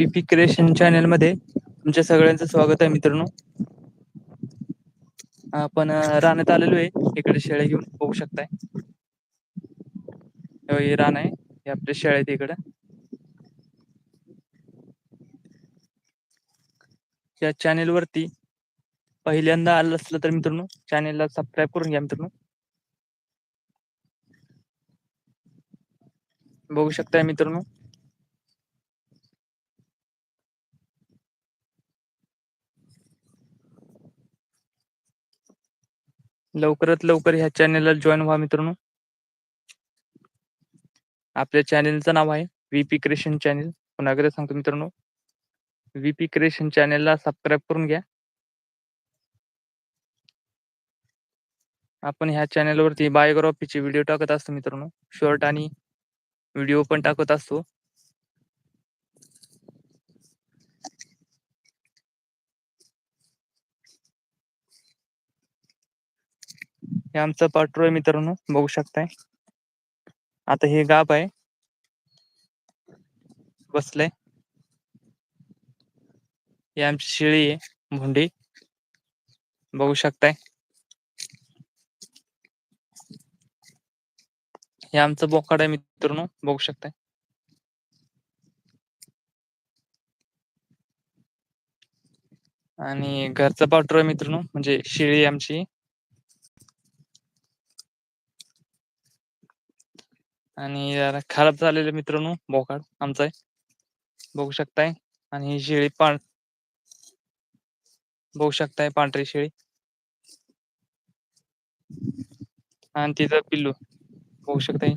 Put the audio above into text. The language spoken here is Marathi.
पीपी क्रिएशन चॅनलमध्ये तुमच्या सगळ्यांचं स्वागत आहे मित्रांनो. आपण रानात आलेलो आहे इकडे शेळ्या घेऊन बघू शकताय. हो, हे रान आहे हे आपल्या शेळ्या आहेत इकडं. या चॅनेल वरती पहिल्यांदा आलं असलं तर मित्रांनो चॅनेलला सबस्क्राईब करून घ्या मित्रांनो. बघू शकताय मित्रांनो. लवकरात लवकर ह्या चॅनेलला जॉईन व्हा मित्रांनो. आपल्या चॅनेलचं नाव आहे व्हीपी क्रिएशन चॅनेल पुन्हा एकदा सांगतो मित्रांनो. व्हीपी क्रिएशन चॅनेलला सबस्क्राईब करून घ्या. आपण ह्या चॅनेलवरती बायोग्राफीचे व्हिडिओ टाकत असतो मित्रांनो शॉर्ट आणि व्हिडिओ पण टाकत असतो. हे आमचं पाखरू आहे मित्रांनो बघू शकताय. आता हे गाप आहे. बसलंय. हे आमची शेळी आहे भोंडी बघू शकताय. हे आमचं बोकाड आहे मित्रांनो बघू शकताय. आणि घरचं पावटर आहे मित्रांनो म्हणजे शेळी आमची. आणि जरा खराब झालेले मित्रांनो बोकाड आमचा आहे. बघू शकताय आणि ही शेळी पाळ बघू शकताय पांढरी शेळी. आणि तिचं पिल्लू बघू शकताय.